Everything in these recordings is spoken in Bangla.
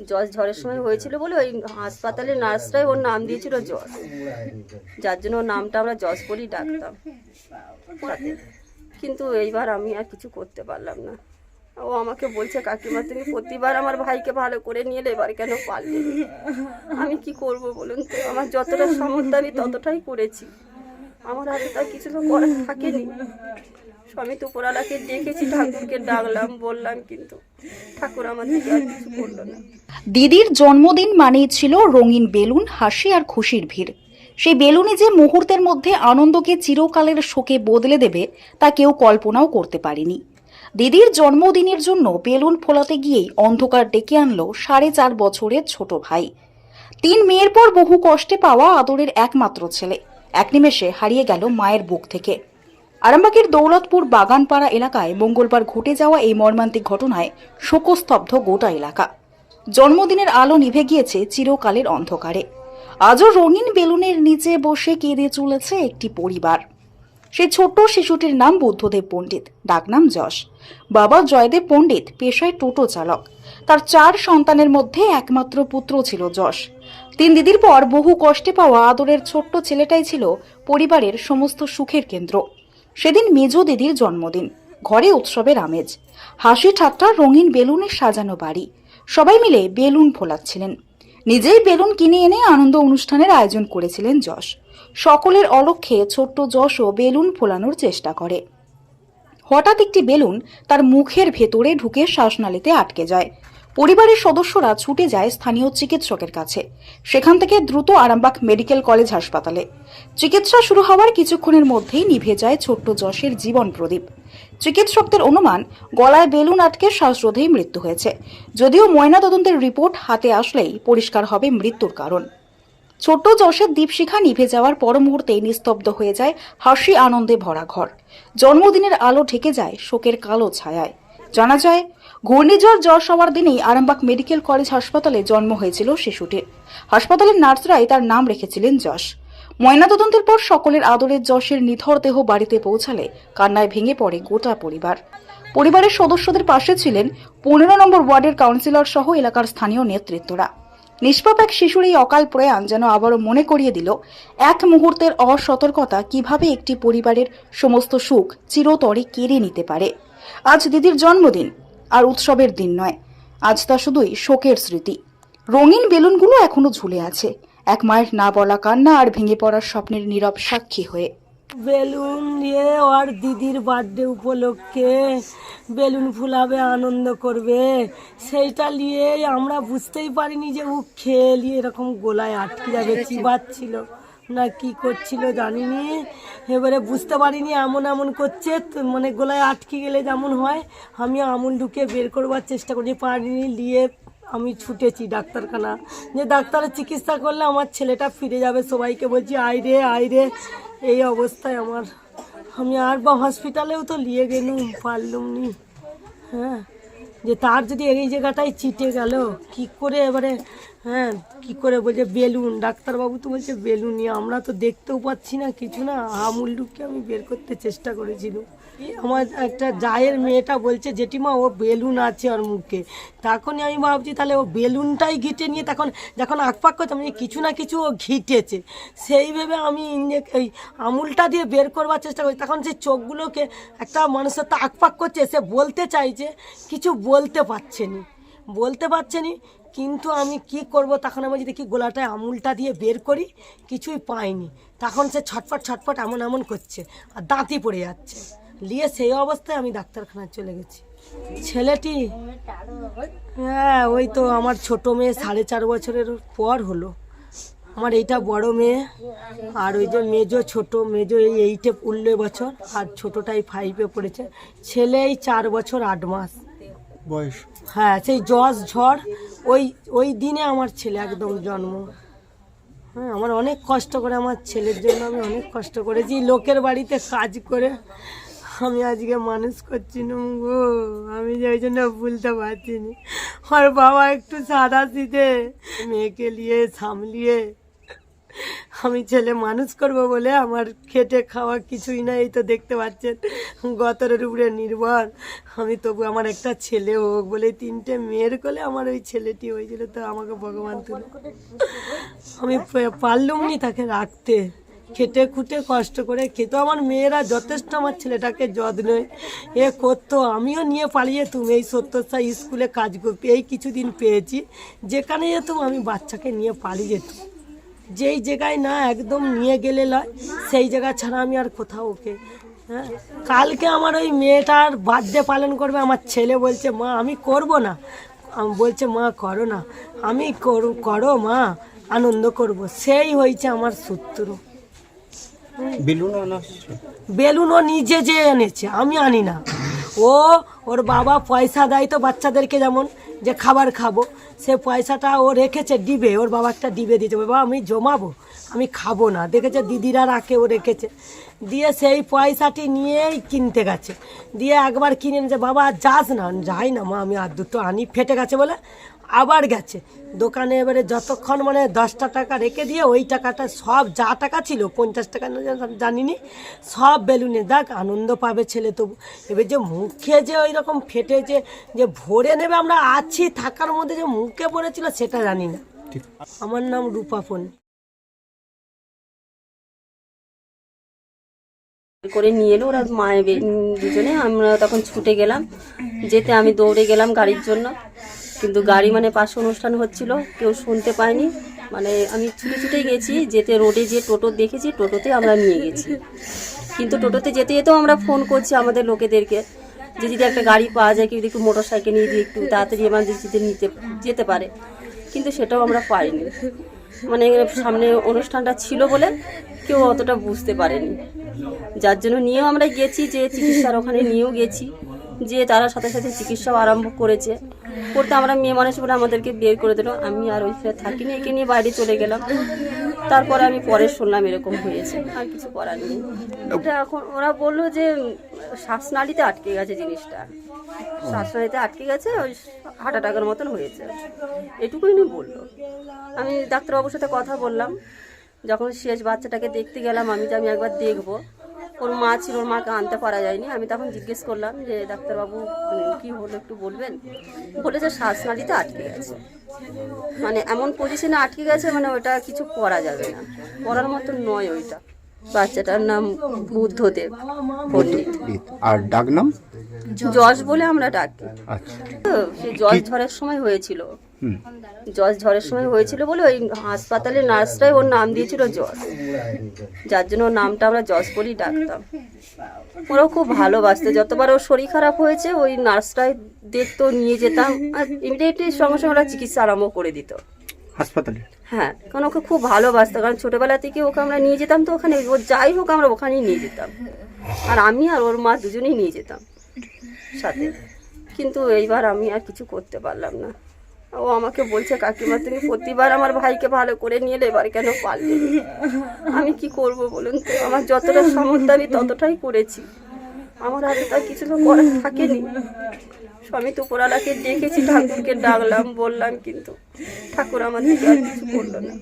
জজ ঝড়ের সময় হয়েছিল বলে ওই হাসপাতালের নার্সরাই ওর নাম দিয়েছিল জজ যার জন্য ওর নামটা আমরা জজ বলেই ডাকতাম। কিন্তু এইবার আমি আর কিছু করতে পারলাম না। ও আমাকে বলছে, কাকিমা, তুমি প্রতিবার আমার ভাইকে ভালো করে নিয়ে এবার কেন পারলে না?" আমি কি করব বলুন তো? আমার যতটা সামর্থ্য আমি ততটাই করেছি। আমার হাতে তার কিছু তো করার থাকেনি। স্বামী তো উপরালাকে ডেকেছি ঠাকুরকে ডাকলাম, বললাম, কিন্তু ঠাকুর আর কিছু করল না। দিদির জন্মদিন মানেই ছিল রঙিন বেলুন, হাসি আর খুশির ভিড়। সেই বেলুনই যে মুহূর্তের মধ্যে আনন্দকে চিরকালের শোকে বদলে দেবে, তা কেউ কল্পনাও করতে পারেনি। দিদির জন্মদিনের জন্য বেলুন ফোলাতে গিয়েই অন্ধকার ডেকে আনলো সাড়ে চার বছরের ছোট ভাই। তিন মেয়ের পর বহু কষ্টে পাওয়া আদরের একমাত্র ছেলে। এক নিমেষে হারিয়ে গেল মায়ের বুক থেকে। আরামবাগের দৌলতপুর বাগানপাড়া এলাকায় মঙ্গলবার ঘটে যাওয়া এই মর্মান্তিক ঘটনায় শোকস্তব্ধ গোটা এলাকা। জন্মদিনের আলো নিভে গিয়েছে চিরকালের অন্ধকারে। আজও রঙিন বেলুনের নিচে বসে কেঁদে চলেছে একটি পরিবার। সেই ছোট্ট শিশুটির নাম বুদ্ধদেব পণ্ডিত ডাকনাম যশ। বাবা জয়দেব পণ্ডিত, পেশায় টোটো চালক। তার চার সন্তানের মধ্যে একমাত্র পুত্র ছিল যশ। তিন দিদির পর বহু কষ্টে পাওয়া আদরের ছোট্ট ছেলেটাই ছিল পরিবারের সমস্ত সুখের কেন্দ্র। সেদিন মেজ দিদির জন্মদিন, ঘরে উৎসবের আমেজ। হাসি ঠাট্টা, রঙিন বেলুনে সাজানো বাড়ি। সবাই মিলে বেলুন ফোলাচ্ছিলেন। নিজেই বেলুন কিনে এনে আনন্দ অনুষ্ঠানের আয়োজন করেছিলেন যশ। সকলের অলক্ষ্যে ছোট্ট যশও বেলুন ফোলানোর চেষ্টা করে। হঠাৎ একটি বেলুন তার মুখের ভেতরে ঢুকে শ্বাসনালীতে আটকে যায়। পরিবারের সদস্যরা ছুটে যায় স্থানীয় চিকিৎসকের কাছে। সেখান থেকে দ্রুত আরামবাগ মেডিকেল কলেজ হাসপাতালে। চিকিৎসা শুরু হওয়ার কিছুক্ষণের মধ্যেই নিভে যায় ছোট্ট যশের জীবন প্রদীপ। চিকিৎসকদের অনুমান, গলায় বেলুন আটকে শ্বাসরোধেই মৃত্যু হয়েছে। যদিও ময়নাতদন্তের রিপোর্ট হাতে আসলেই পরিষ্কার হবে মৃত্যুর কারণ। ছোট্ট যশের দীপশিখা নিভে যাওয়ার পর মুহূর্তেই নিস্তব্ধ হয়ে যায় হাসি আনন্দে ভরা ঘর। জন্মদিনের আলো ঢেকে যায় শোকের কালো ছায়ায়। জানা যায় ঘূর্ণিঝড় জ্বর হওয়ার দিনেই আরামবাগ মেডিকেল কলেজ হাসপাতালে জন্ম হয়েছিল শিশুটির। হাসপাতালের নার্সরাই তার নাম রেখেছিলেন যশ। ময়নাতদন্তের পর সকলের আদরের যশের নিথর দেহ বাড়িতে পৌঁছালে কান্নায় ভেঙে পড়ে গোটা পরিবার। পরিবারের সদস্যদের পাশে ছিলেন পনেরো নম্বর ওয়ার্ডের কাউন্সিলর সহ এলাকার স্থানীয় নেতৃত্বরা। নিষ্পাপ এক শিশুর এই অকাল প্রয়াণ যেন আবারও মনে করিয়ে দিল, এক মুহূর্তের অসতর্কতা কীভাবে একটি পরিবারের সমস্ত সুখ চিরতরে কেড়ে নিতে পারে। আজ দিদির জন্মদিন আর উৎসবের দিন নয়। আজ তা শুধুই শোকের স্মৃতি। রঙিন বেলুনগুলো এখনও ঝুলে আছে। এক মায়ের না বলা কান্না আর ভেঙে পড়ার স্বপ্নের নীরব সাক্ষী হয়ে। বেলুন নিয়ে ওর দিদির বার্থডে উপলক্ষে বেলুন ফুলাবে, আনন্দ করবে। সেইটা নিয়ে আমরা বুঝতেই পারিনি যে ও খেয়ে এরকম গোলায় আটকে যাবে, চিবাচ্ছিল। না কি করছিল জানিনি। এবারে বুঝতে পারিনি এমন এমন করছে মানে গোলায় আটকে গেলে যেমন হয়। আমি আমুল ঢুকে বের করবার চেষ্টা করছি পারিনি নিয়ে আমি ছুটেছি ডাক্তারখানা। যে ডাক্তারের চিকিৎসা করলে আমার ছেলেটা ফিরে যাবে, সবাইকে বলছি আইরে আইরে এই অবস্থায় আমার। আমি আর বা হসপিটালেও তো নিয়ে গেলুম পারলুম নি হ্যাঁ যে তার যদি এই জায়গাটায় চিটে গেল, কি করে এবারে হ্যাঁ কি করে বলছে, বেলুন, ডাক্তারবাবু তো বলছে বেলুনই আমরা তো দেখতেও পাচ্ছি না কিছু না আমুলটুকে আমি বের করতে চেষ্টা করেছিলাম আমার একটা জায়ের মেয়েটা বলছে, জেঠিমা, ও বেলুন আছে ওর মুখে। তখনই আমি ভাবছি, তাহলে ও বেলুনটাই ঘিটে নিয়ে তখন, যখন আকপাক করছে আমি কিছু না কিছু ও ঘিটেছে। সেই ভেবে আমি এই আমুলটা দিয়ে বের করবার চেষ্টা করছি তখন সেই চোখগুলোকে একটা মানুষের তো আকপাক করছে, সে বলতে চাইছে, কিছু বলতে পারছে নি। বলতে পারছে নি কিন্তু আমি কি করব তখন আমি যদি কি গোলাটায় আমুলটা দিয়ে বের করি, কিছুই পাইনি। তখন সে ছটফট ছটফট এমন এমন করছে আর দাঁতই পড়ে যাচ্ছে। নিয়ে সেই অবস্থায় আমি ডাক্তারখানায় চলে গেছি। ছেলেটি হ্যাঁ ওই তো আমার ছোট মেয়ে, সাড়ে চার বছরের পর হলো। আমার এইটা বড় মেয়ে, আর ওই যে মেজো ছোট, মেজো এই এইটে উঠল বছর, আর ছোটটাই ফাইভে পড়েছে। ছেলে এই চার বছর আট মাস। বয়স? হ্যাঁ সেই জজ ঝড়, ওই ওই দিনে আমার ছেলে একদম জন্ম। হ্যাঁ আমার অনেক কষ্ট করে, আমার ছেলের জন্য আমি অনেক কষ্ট করেছি। লোকের বাড়িতে কাজ করে আমি আজকে মানুষ করছি গো আমি যে ওই জন্য ভুলতে পারছি না। আর বাবা একটু সাদা শীতে, মেয়েকে নিয়ে সামলিয়ে আমি ছেলে মানুষ করব বলে আমার খেটে খাওয়া কিছুই না এই তো দেখতে পাচ্ছেন। গতরের উপরে নির্ভর। আমি তবু আমার একটা ছেলে হোক বলে তিনটে মেয়ের কোলে আমার ওই ছেলেটি হয়েছিল, তো আমাকে ভগবান তুলে। আমি পারলুম নি তাকে রাখতে। খেটে খুঁটে কষ্ট করে খেত। আমার মেয়েরা যথেষ্ট আমার ছেলেটাকে যত্ন এ করতো, আমিও নিয়ে পালিয়ে তুমি এই সত্যসা স্কুলে কাজ করতে এই কিছুদিন পেয়েছি। যেখানে যেতাম আমি বাচ্চাকে নিয়ে পালিয়ে যেতাম। যেই জায়গায় না একদম নিয়ে গেলে লয় সেই জায়গা ছাড়া আমি আর কোথাও ওকে হ্যাঁ? কালকে আমার ওই মেয়েটার বার্থডে পালন করবে আমার ছেলে বলছে মা আমি করব না। বলছে মা করো না। আমি করো করো মা আনন্দ করব। সেই হয়েছে আমার শত্রু। বেলুন বেলুন ও নিজে যে এনেছে আমি আনি না। ও ওর বাবা পয়সা দেয় তো বাচ্চাদেরকে যেমন যে খাবার খাব সে পয়সাটা ও রেখেছে ডিবে ওর বাবা একটা ডিবে দিতে বাবা আমি জমাবো। আমি খাব না। দেখেছে দিদিরা রাখে ও রেখেছে। দিয়ে সেই পয়সাটি নিয়েই কিনতে গেছে। দিয়ে একবার কিনে এনেছে বাবা আর যাস না যাই না মা আমি আর দুটো আনি। ফেটে গেছে বলে আবার গেছে। দোকানে এবারে যতক্ষণ মানে দশটা টাকা রেখে দিয়ে ওই টাকাটা সব যা টাকা ছিল পঞ্চাশ টাকা জানিনি সব বেলুনে দেখ আনন্দ পাবে ছেলে তবু। এবার যে মুখে যে ওই রকম ফেটেছে যে ভরে নেবে আমরা আছি থাকার মধ্যে যে মুখে পড়েছিল সেটা জানি না। আমার নাম রূপাপন করে নিয়ে এলো, ওরা মায়ে দুজনে। আমরা তখন ছুটে গেলাম, যেতে আমি দৌড়ে গেলাম গাড়ির জন্য। কিন্তু গাড়ি মানে পাশে অনুষ্ঠান হচ্ছিল, কেউ শুনতে পায়নি। মানে আমি ছুটে ছুটে গেছি, যেতে রোডে যে টোটো দেখেছি, টোটোতে আমরা নিয়ে গেছি। কিন্তু টোটোতে যেতে যেতেও আমরা ফোন করছি আমাদের লোকেদেরকে, যে যদি একটা গাড়ি পাওয়া যায়, কেউ যদি একটু মোটর সাইকেল নিয়ে দিয়ে একটু তাড়াতাড়ি এমার্জেন্সিতে নিতে যেতে পারে। কিন্তু সেটাও আমরা পাইনি। মানে সামনে অনুষ্ঠানটা ছিল বলে কেউ অতটা বুঝতে পারেনি। যার জন্য নিয়েও আমরা গেছি, যে চিকিৎসার ওখানে নিয়েও গেছি, যে তারা সাথে সাথে চিকিৎসাও আরম্ভ করেছে। করতে আমরা মেয়ে মানুষ বলে আমাদেরকে বের করে দিল। আমি আর ওইখানে থাকিনি, একে নিয়ে বাইরে চলে গেলাম। তারপরে আমি পরে শুনলাম এরকম হয়েছে, আর কিছু করার নেই। এটা এখন ওরা বলল যে, শ্বাসনালীতে আটকে গেছে জিনিসটা। শ্বাসনালীতে আটকে গেছে, ওই হার্ট অ্যাটাকের মতন হয়েছে। এটুকুই নি বলল। আমি ডাক্তারবাবুর সাথে কথা বললাম। যখন শেষ বাচ্চাটাকে দেখতে গেলাম, আমি যে আমি একবার দেখব ওর মা ছিল ওর মাকে আনতে পারা যায়নি। আমি তখন জিজ্ঞেস করলাম যে ডাক্তারবাবু উম, কি হলো একটু বলবেন? বলেছে শ্বাসনালীতে আটকে গেছে। মানে এমন পজিশনে আটকে গেছে মানে ওটা কিছু করা যাবে না। করার মতো নয় ওইটা। বাচ্চাটার নাম বুদ্ধদেব পণ্ডিত। আর ডাক নাম? যশ বলে আমরা ডাকি। আচ্ছা। সে জল ঝড়ের সময় হয়েছিল। হুম ঝড়ের সময় হয়েছিল বলে ওই হাসপাতালে নার্সরাই ওর নাম দিয়েছিল জজ যার জন্য ওর নামটা আমরা জজ বলেই ডাকতাম। ওরাও খুব ভালোবাসতো। যতবার ওর শরীর খারাপ হয়েছে ওই নার্সরাই দেখতো নিয়ে যেতাম আর ইমিডিয়েটলি সঙ্গে সঙ্গে ওরা চিকিৎসা আরম্ভ করে দিত। হাসপাতালে? হ্যাঁ কারণ ওকে খুব ভালোবাসতো। কারণ ছোটবেলা থেকে ওকে আমরা নিয়ে যেতাম তো ওখানে। ও যাই হোক আমরা ওখানেই নিয়ে যেতাম। আর আমি আর ওর মা দুজনেই নিয়ে যেতাম সাথে। কিন্তু এইবার আমি আর কিছু করতে পারলাম না। ও আমাকে বলছে, কাকিমা, তুমি প্রতিবার আমার ভাইকে ভালো করে নিয়ে এবার কেন পারলে আমি কি করব বলুন তো? আমার যতটা সামর্থ্য আমি ততটাই করেছি। আমার হাতে তার কিছু তো করার থাকেনি। স্বামী তো পোড়ালাকে ডেকেছি, ঠাকুরকে ডাকলাম, বললাম, কিন্তু ঠাকুর আমার আর কিছু করল না।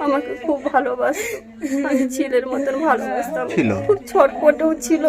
আমাকে খুব ভালোবাসতো। আমি ছেলের মতন ভালোবাসতাম। ছিল। খুব ছটপটেও ছিল।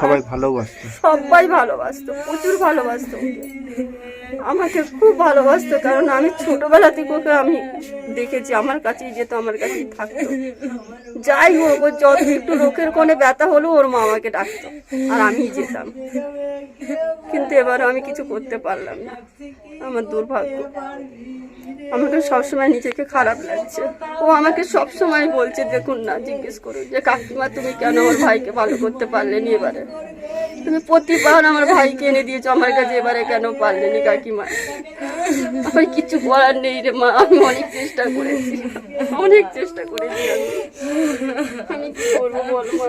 সবাই ভালোবাসতো? সবাই ভালোবাসতো প্রচুর ভালোবাসত আমাকে খুব ভালোবাসতো কারণ আমি ছোটবেলা থেকে ওকে আমি দেখেছি আমার কাছেই যেত আমার কাছেই থাকতো। যাই হোক ও যত একটু রোগের কোণে ব্যথা হলো ওর মা আমাকে ডাকতো আর আমি যেতাম। কিন্তু এবার আমি কিছু করতে পারলাম না। আমার দুর্ভাগ্য। আমাকে সবসময় নিজেকে খারাপ লাগছে। ও আমাকে সবসময় বলছে, দেখুন না, জিজ্ঞেস করুন যে, কাকিমা, তুমি কেন আমার ভাইকে ভালো করতে পারলেনি এবারে? তুমি প্রতিবার আমার ভাইকে এনে দিয়েছ, আমার কাছে এবারে কেন পারলেনি কাকিমা? আমার কিছু করার নেই রে মা, আমি অনেক চেষ্টা করেছি। অনেক চেষ্টা করেছি আমি কি করব বল মা?